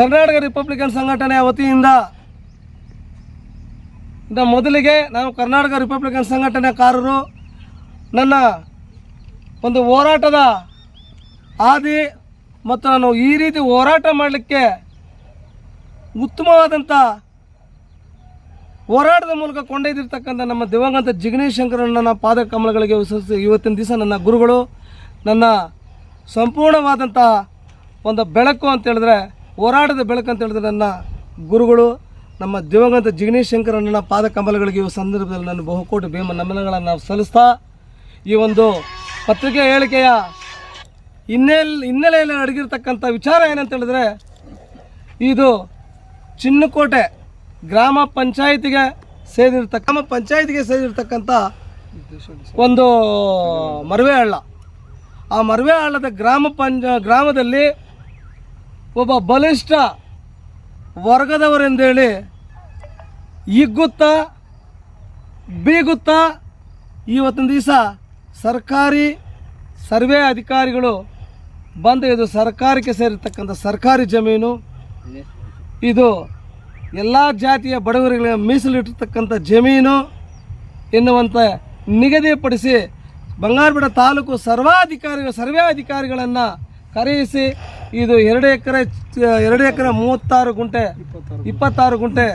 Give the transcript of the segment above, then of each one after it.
Karnataka Republican ಸಂಘಟನೆಯ ವತಿಯಿಂದ ಮೊದಲಿಗೆ ನಾನು ಕರ್ನಾಟಕ ರಿಪಬ್ಲಿಕನ್ ಸಂಘಟನೆಕಾರರು ನನ್ನ ಒಂದು ಹೋರಾಟದ ಆದಿ ಮತ್ತು ನಾನು ಈ ರೀತಿ ಹೋರಾಟ ಮಾಡಲಿಕ್ಕೆ ಉತ್ತಮವಾದಂಥ ಹೋರಾಟದ ಮೂಲಕ ಕೊಂಡೊಯ್ದಿರ್ತಕ್ಕಂಥ ನಮ್ಮ ದಿವಂಗತ ಜಿಗಣೇಶ್ ಶಂಕರಣ್ಣನ ಪಾದ ಕಮಲಗಳಿಗೆ ವಿಶ್ವಸಿಸಿ ಇವತ್ತಿನ ದಿವಸ ನನ್ನ ಗುರುಗಳು, ನನ್ನ ಸಂಪೂರ್ಣವಾದಂಥ ಒಂದು ಬೆಳಕು ಅಂತ ಹೇಳಿದ್ರೆ ಹೋರಾಟದ ಬೆಳಕು ಅಂತ ಹೇಳಿದ್ರೆ ನನ್ನ ಗುರುಗಳು, ನಮ್ಮ ದಿವಂಗತ ಜಿಗ್ನೇಶ್ ಶಂಕರಣ್ಣನ ಪಾದ ಕಮಲಗಳಿಗೆ ಈ ಸಂದರ್ಭದಲ್ಲಿ ನಾನು ಬಹುಕೋಟಿ ಭೀಮ ನಮನಗಳನ್ನು ನಾವು ಸಲ್ಲಿಸ್ತಾ ಈ ಒಂದು ಪತ್ರಿಕೆ ಹೇಳಿಕೆಯ ಹಿನ್ನೆಲೆ, ಹಿನ್ನೆಲೆಯಲ್ಲಿ ಅಡಗಿರ್ತಕ್ಕಂಥ ವಿಚಾರ ಏನಂತ ಹೇಳಿದ್ರೆ, ಇದು ಚಿನ್ನಕೋಟೆ ಗ್ರಾಮ ಪಂಚಾಯಿತಿಗೆ ಸೇರಿರ್ತಕ್ಕ, ಗ್ರಾಮ ಪಂಚಾಯಿತಿಗೆ ಸೇರಿರ್ತಕ್ಕಂಥ ಒಂದು ಮರವೆ ಹಳ್ಳ. ಆ ಮರವೆ ಹಳ್ಳದ ಗ್ರಾಮ ಪಂಚ, ಗ್ರಾಮದಲ್ಲಿ ಒಬ್ಬ ಬಲಿಷ್ಠ ವರ್ಗದವರೆಂದೇಳಿ ಇಗ್ಗುತ್ತಾ ಬೀಗುತ್ತಾ ಇವತ್ತಿನ ದಿವಸ ಸರ್ಕಾರಿ ಸರ್ವೆ ಅಧಿಕಾರಿಗಳು ಬಂದು ಇದು ಸರ್ಕಾರಕ್ಕೆ ಸೇರಿರ್ತಕ್ಕಂಥ ಸರ್ಕಾರಿ ಜಮೀನು, ಇದು ಎಲ್ಲ ಜಾತಿಯ ಬಡವರಿಗೆ ಮೀಸಲಿಟ್ಟಿರ್ತಕ್ಕಂಥ ಜಮೀನು ಎನ್ನುವಂಥ ನಿಗದಿಪಡಿಸಿ ಬಂಗಾರಪೇಟೆ ತಾಲೂಕು ಸರ್ವಾಧಿಕಾರಿಗಳು, ಸರ್ವೆ ಅಧಿಕಾರಿಗಳನ್ನು ಕರೆಯಿಸಿ ಇದು ಎರಡು ಎಕರೆ ಎರಡು ಎಕರೆ ಮೂವತ್ತಾರು ಗುಂಟೆ, ಇಪ್ಪತ್ತಾರು ಗುಂಟೆ.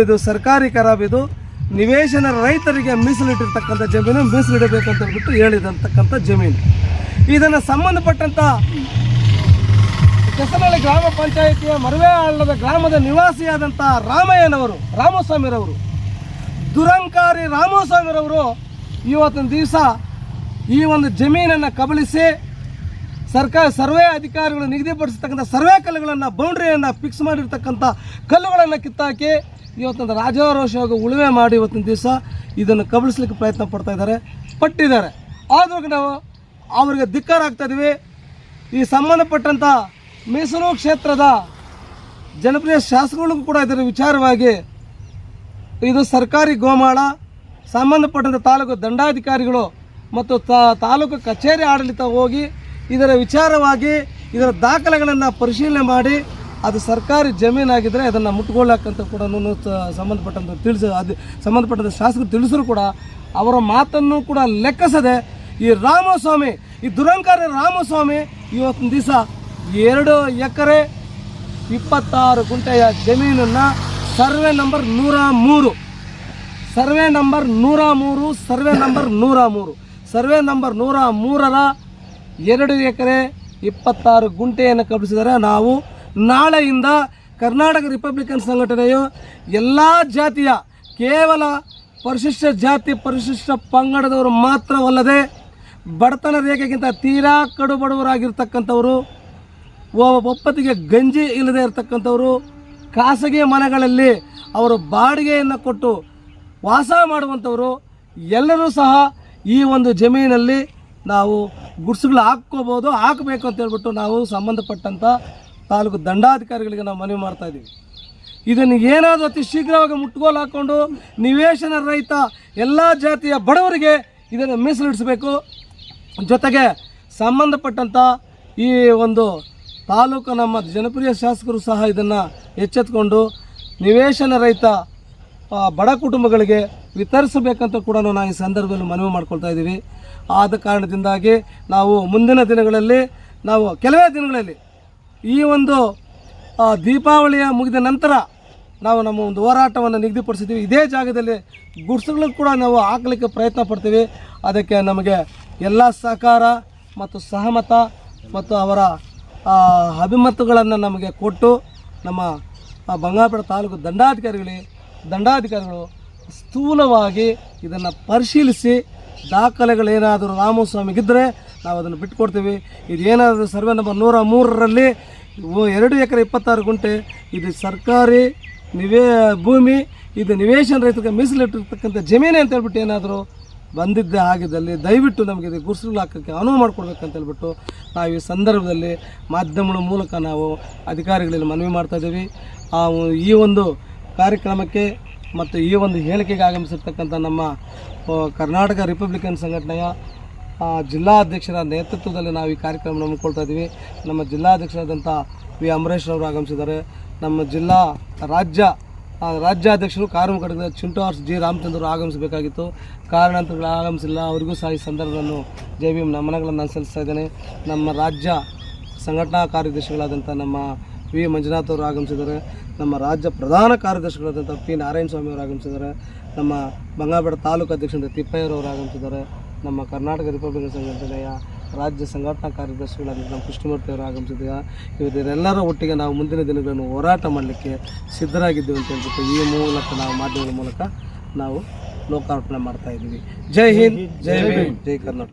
ಇದು ಸರ್ಕಾರಿ ಖರಾಬ್ ಇದು. ನಿವೇಶನ ರೈತರಿಗೆ ಮೀಸಲಿಟ್ಟಿರ್ತಕ್ಕಂಥ ಜಮೀನು ಮೀಸಲಿಡಬೇಕು ಅಂತ ಹೇಳ್ಬಿಟ್ಟು ಹೇಳಿದಂತಕ್ಕಂಥ ಜಮೀನು. ಇದನ್ನು ಸಂಬಂಧಪಟ್ಟಂಥ ಕೆಸನಹಳ್ಳಿ ಗ್ರಾಮ ಪಂಚಾಯಿತಿಯ ಮರುವೆ ಹಳ್ಳದ ಗ್ರಾಮದ ನಿವಾಸಿಯಾದಂಥ ರಾಮಯ್ಯನವರು, ರಾಮಸ್ವಾಮಿರವರು, ದುರಂಕಾರಿ ರಾಮಸ್ವಾಮಿರವರು ಇವತ್ತಿನ ದಿವಸ ಈ ಒಂದು ಜಮೀನನ್ನು ಕಬಳಿಸಿ ಸರ್ಕಾರ ಸರ್ವೆ ಅಧಿಕಾರಿಗಳು ನಿಗದಿಪಡಿಸ್ತಕ್ಕಂಥ ಸರ್ವೆ ಕಲ್ಲುಗಳನ್ನು ಬೌಂಡ್ರಿಯನ್ನು ಫಿಕ್ಸ್ ಮಾಡಿರ್ತಕ್ಕಂಥ ಕಲ್ಲುಗಳನ್ನು ಕಿತ್ತಾಕಿ ಇವತ್ತೊಂದು ರಾಜಾರೋಷವಾಗಿ ಉಳುಮೆ ಮಾಡಿ ಇವತ್ತಿನ ದಿವಸ ಇದನ್ನು ಕಬಳಿಸ್ಲಿಕ್ಕೆ ಪ್ರಯತ್ನ ಪಡ್ತಾ ಇದ್ದಾರೆ, ಪಟ್ಟಿದ್ದಾರೆ. ಆದ್ರೂ ನಾವು ಅವರಿಗೆ ಧಿಕ್ಕಾರ ಆಗ್ತಾ ಇದೀವಿ. ಈ ಸಂಬಂಧಪಟ್ಟಂಥ ಮೀಸಲು ಕ್ಷೇತ್ರದ ಜನಪ್ರಿಯ ಶಾಸಕಗಳಿಗೂ ಕೂಡ ಇದರ ವಿಚಾರವಾಗಿ ಇದು ಸರ್ಕಾರಿ ಗೋಮಾಳ ಸಂಬಂಧಪಟ್ಟಂಥ ತಾಲೂಕು ದಂಡಾಧಿಕಾರಿಗಳು ಮತ್ತು ತಾಲೂಕು ಕಚೇರಿ ಆಡಳಿತ ಹೋಗಿ ಇದರ ವಿಚಾರವಾಗಿ ಇದರ ದಾಖಲೆಗಳನ್ನು ಪರಿಶೀಲನೆ ಮಾಡಿ ಅದು ಸರ್ಕಾರಿ ಜಮೀನಾಗಿದ್ದರೆ ಅದನ್ನು ಮುಟ್ಕೊಳ್ಳಕ್ಕಂತ ಕೂಡ ಸಂಬಂಧಪಟ್ಟಂಥ ತಿಳಿಸ ಅದು ಸಂಬಂಧಪಟ್ಟಂಥ ಶಾಸಕರು ತಿಳಿಸಿದ್ರು ಕೂಡ ಅವರ ಮಾತನ್ನು ಕೂಡ ಲೆಕ್ಕಿಸದೆ ಈ ರಾಮಸ್ವಾಮಿ, ಈ ದುರಂಕಾರಿ ರಾಮಸ್ವಾಮಿ ಇವತ್ತಿನ ದಿವಸ ಎರಡು ಎಕರೆ ಇಪ್ಪತ್ತಾರು ಗುಂಟೆಯ ಜಮೀನನ್ನು ಸರ್ವೆ ನಂಬರ್ ನೂರ ಮೂರು. ಸರ್ವೆ ನಂಬರ್ ನೂರ ಮೂರು, ಸರ್ವೆ ನಂಬರ್ ನೂರ ಮೂರು. ಸರ್ವೆ ನಂಬರ್ ನೂರ ಮೂರರ ಎರಡು ಎಕರೆ ಇಪ್ಪತ್ತಾರು ಗುಂಟೆಯನ್ನು ಕಬ್ಬಿಸಿದರೆ ನಾವು ನಾಳೆಯಿಂದ ಕರ್ನಾಟಕ ರಿಪಬ್ಲಿಕನ್ ಸಂಘಟನೆಯು ಎಲ್ಲ ಜಾತಿಯ ಕೇವಲ ಪರಿಶಿಷ್ಟ ಜಾತಿ, ಪರಿಶಿಷ್ಟ ಪಂಗಡದವರು ಮಾತ್ರವಲ್ಲದೆ ಬಡತನ ರೇಖೆಗಿಂತ ತೀರಾ ಕಡು ಬಡವರಾಗಿರ್ತಕ್ಕಂಥವರು ಒ- ಒಪ್ಪತ್ತಿಗೆ ಗಂಜಿ ಇಲ್ಲದೆ ಇರತಕ್ಕಂಥವರು, ಖಾಸಗಿ ಮನೆಗಳಲ್ಲಿ ಅವರು ಬಾಡಿಗೆಯನ್ನು ಕೊಟ್ಟು ವಾಸ ಮಾಡುವಂಥವರು ಎಲ್ಲರೂ ಸಹ ಈ ಒಂದು ಜಮೀನಲ್ಲಿ ನಾವು ಗುಡ್ಸುಗಳು ಹಾಕ್ಕೋಬೋದು ಹಾಕಬೇಕು ಅಂತ ಹೇಳ್ಬಿಟ್ಟು ನಾವು ಸಂಬಂಧಪಟ್ಟಂಥ ತಾಲೂಕು ದಂಡಾಧಿಕಾರಿಗಳಿಗೆ ನಾವು ಮನವಿ ಮಾಡ್ತಾ ಇದ್ದೀವಿ ಇದನ್ನು ಏನಾದರೂ ಅತಿ ಶೀಘ್ರವಾಗಿ ಮುಟ್ಗೋಲು ಹಾಕ್ಕೊಂಡು ನಿವೇಶನ ರಹಿತ ಎಲ್ಲ ಜಾತಿಯ ಬಡವರಿಗೆ ಇದನ್ನು ಮೀಸಲಿಡಿಸಬೇಕು. ಜೊತೆಗೆ ಸಂಬಂಧಪಟ್ಟಂಥ ಈ ಒಂದು ತಾಲೂಕು ನಮ್ಮ ಜನಪ್ರಿಯ ಶಾಸಕರು ಸಹ ಇದನ್ನು ಎಚ್ಚೆತ್ಕೊಂಡು ನಿವೇಶನ ರಹಿತ ಆ, ಬಡ ಕುಟುಂಬಗಳಿಗೆ ವಿತರಿಸಬೇಕಂತ ಕೂಡ ನಾವು ಈ ಸಂದರ್ಭದಲ್ಲಿ ಮನವಿ ಮಾಡ್ಕೊಳ್ತಾ ಇದ್ದೀವಿ. ಆದ ಕಾರಣದಿಂದಾಗಿ ನಾವು ಮುಂದಿನ ದಿನಗಳಲ್ಲಿ, ನಾವು ಕೆಲವೇ ದಿನಗಳಲ್ಲಿ ಈ ಒಂದು ದೀಪಾವಳಿಯ ಮುಗಿದ ನಂತರ ನಾವು ನಮ್ಮ ಒಂದು ಹೋರಾಟವನ್ನು ನಿಗದಿಪಡಿಸಿದ್ದೀವಿ. ಇದೇ ಜಾಗದಲ್ಲಿ ಗುಡ್ಸುಗಳನ್ನು ಕೂಡ ನಾವು ಹಾಕಲಿಕ್ಕೆ ಪ್ರಯತ್ನ ಪಡ್ತೀವಿ. ಅದಕ್ಕೆ ನಮಗೆ ಎಲ್ಲ ಸಹಕಾರ ಮತ್ತು ಸಹಮತ ಮತ್ತು ಅವರ ಅಭಿಮತಗಳನ್ನು ನಮಗೆ ಕೊಟ್ಟು ನಮ್ಮ ಬಂಗಾರಪೇಟೆ ತಾಲೂಕು ದಂಡಾಧಿಕಾರಿಗಳಿಗೆ ದಂಡಾಧಿಕಾರಿಗಳು ಸ್ಥೂಲವಾಗಿ ಇದನ್ನು ಪರಿಶೀಲಿಸಿ ದಾಖಲೆಗಳೇನಾದರೂ ರಾಮಸ್ವಾಮಿಗಿದ್ದರೆ ನಾವು ಅದನ್ನು ಬಿಟ್ಕೊಡ್ತೀವಿ. ಇದೇನಾದರೂ ಸರ್ವೆ ನಂಬರ್ ನೂರ ಮೂರರಲ್ಲಿ ಎರಡು ಎಕರೆ ಇಪ್ಪತ್ತಾರು ಗುಂಟೆ ಇದು ಸರ್ಕಾರಿ ನಿವೇ ಭೂಮಿ, ಇದು ನಿವೇಶನ ರೈತರಿಗೆ ಮೀಸಲಿಟ್ಟಿರ್ತಕ್ಕಂಥ ಜಮೀನೇ ಅಂತ ಹೇಳ್ಬಿಟ್ಟು ಏನಾದರೂ ಬಂದಿದ್ದೇ ಆಗಿದ್ದಲ್ಲಿ ದಯವಿಟ್ಟು ನಮಗೆ ಇದು ಗುರುಸುಗಳು ಹಾಕೋಕ್ಕೆ ಅನುವು ಮಾಡಿಕೊಡ್ಬೇಕಂತ ಹೇಳ್ಬಿಟ್ಟು ನಾವು ಈ ಸಂದರ್ಭದಲ್ಲಿ ಮಾಧ್ಯಮಗಳ ಮೂಲಕ ನಾವು ಅಧಿಕಾರಿಗಳಲ್ಲಿ ಮನವಿ ಮಾಡ್ತಾ ಇದ್ದೀವಿ. ಆ ಈ ಒಂದು ಕಾರ್ಯಕ್ರಮಕ್ಕೆ ಮತ್ತು ಈ ಒಂದು ಹೇಳಿಕೆಗೆ ಆಗಮಿಸಿರ್ತಕ್ಕಂಥ ನಮ್ಮ ಕರ್ನಾಟಕ ರಿಪಬ್ಲಿಕನ್ ಸಂಘಟನೆಯ ಜಿಲ್ಲಾ ಜಿಲ್ಲಾಧ್ಯಕ್ಷರ ನೇತೃತ್ವದಲ್ಲಿ ನಾವು ಈ ಕಾರ್ಯಕ್ರಮ ಹಮ್ಮಿಕೊಳ್ತಾ ಇದ್ದೀವಿ. ನಮ್ಮ ಜಿಲ್ಲಾಧ್ಯಕ್ಷರಾದಂಥ ವಿ. ಅಮರೇಶ್ ಅವರು ಆಗಮಿಸಿದ್ದಾರೆ. ನಮ್ಮ ಜಿಲ್ಲಾ ರಾಜ್ಯ ರಾಜ್ಯಾಧ್ಯಕ್ಷರು ಕಾರ್ಮಿಕರ ಚಿಂಟೋರ್ಸ್ ಜಿ. ರಾಮಚಂದ್ರ ಆಗಮಿಸಬೇಕಾಗಿತ್ತು. ಕಾರಣಾಂತರಗಳು ಆಗಮಿಸಿಲ್ಲ. ಅವರಿಗೂ ಸಹ ಈ ಸಂದರ್ಭವನ್ನು ಬಿ ಭೀಮ್ ನಮನಗಳನ್ನು ನಾನು ಸಲ್ಲಿಸ್ತಾ ಇದ್ದೇನೆ. ನಮ್ಮ ರಾಜ್ಯ ಸಂಘಟನಾ ಕಾರ್ಯದರ್ಶಿಗಳಾದಂಥ ನಮ್ಮ ವಿ ಮಂಜುನಾಥ್ ಅವರು ಆಗಮಿಸಿದ್ದಾರೆ. ನಮ್ಮ ರಾಜ್ಯ ಪ್ರಧಾನ ಕಾರ್ಯದರ್ಶಿಗಳಾದಂಥ ಪಿ ನಾರಾಯಣ ಸ್ವಾಮಿ ಅವರು ಆಗಮಿಸಿದ್ದಾರೆ. ನಮ್ಮ ಬಂಗಾಳಬೇಡ ತಾಲೂಕು ಅಧ್ಯಕ್ಷರಾದ ತಿಪ್ಪಯ್ಯರವರು ಆಗಮಿಸಿದ್ದಾರೆ. ನಮ್ಮ ಕರ್ನಾಟಕ ರಿಪಬ್ಲಿಕನ್ ಸಂಘಟನೆಯ ರಾಜ್ಯ ಸಂಘಟನಾ ಕಾರ್ಯದರ್ಶಿಗಳಾದ ನಮ್ಮ ಕೃಷ್ಣಮೂರ್ತಿ ಅವರು ಆಗಮಿಸಿದ್ದೀವಿ ಇವರೆಲ್ಲರ ಒಟ್ಟಿಗೆ ನಾವು ಮುಂದಿನ ದಿನಗಳನ್ನು ಹೋರಾಟ ಮಾಡಲಿಕ್ಕೆ ಸಿದ್ಧರಾಗಿದ್ದೇವೆ ಅಂತ ಹೇಳ್ಬಿಟ್ಟು ಈ ಮೂಲಕ ನಾವು ಮಾಧ್ಯಮದ ಮೂಲಕ ನಾವು ಲೋಕಾರ್ಪಣೆ ಮಾಡ್ತಾ ಇದ್ದೀವಿ. ಜೈ ಹಿಂದ್ ಜೈ ಹಿಂದ್ ಜೈ ಕರ್ನಾಟಕ.